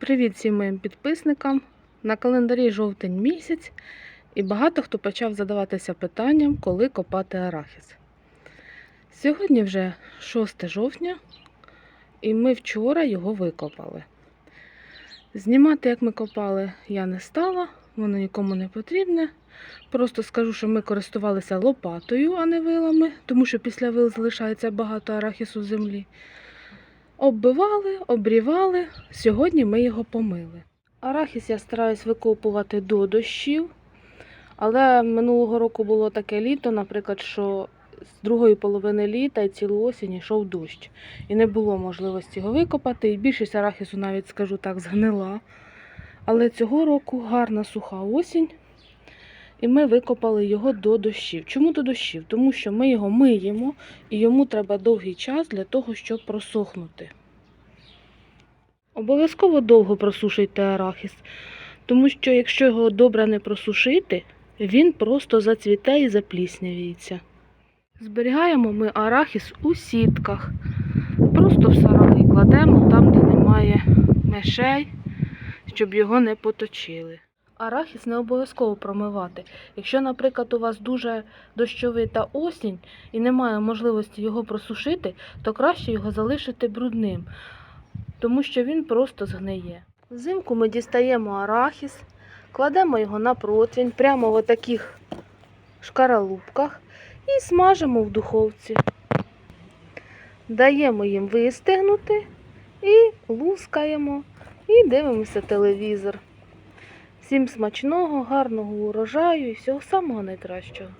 Привіт всім моїм підписникам. На календарі жовтень місяць, і багато хто почав задаватися питанням, коли копати арахіс. Сьогодні вже 6 жовтня, і ми вчора його викопали. Знімати, як ми копали, я не стала, воно нікому не потрібне. Просто скажу, що ми користувалися лопатою, а не вилами, тому що після вил залишається багато арахісу в землі. Оббивали, обрівали. Сьогодні ми його помили. Арахіс я стараюсь викопувати до дощів, але минулого року було таке літо, наприклад, що з другої половини літа і цілу осінь йшов дощ. І не було можливості його викопати. І більшість арахісу, навіть скажу так, згнила. Але цього року гарна суха осінь. І ми викопали його до дощів. Чому до дощів? Тому що ми його миємо і йому треба довгий час для того, щоб просохнути. Обов'язково довго просушуйте арахіс, тому що якщо його добре не просушити, він просто зацвіте і запліснявіється. Зберігаємо ми арахіс у сітках. Просто в сараї кладемо там, де немає мешей, щоб його не поточили. Арахіс не обов'язково промивати. Якщо, наприклад, у вас дуже дощовита осінь і немає можливості його просушити, то краще його залишити брудним, тому що він просто згниє. Взимку ми дістаємо арахіс, кладемо його на противень прямо в таких шкаралупках і смажимо в духовці. Даємо їм вистигнути і лускаємо, і дивимося телевізор. Всім смачного, гарного урожаю і всього самого найкращого.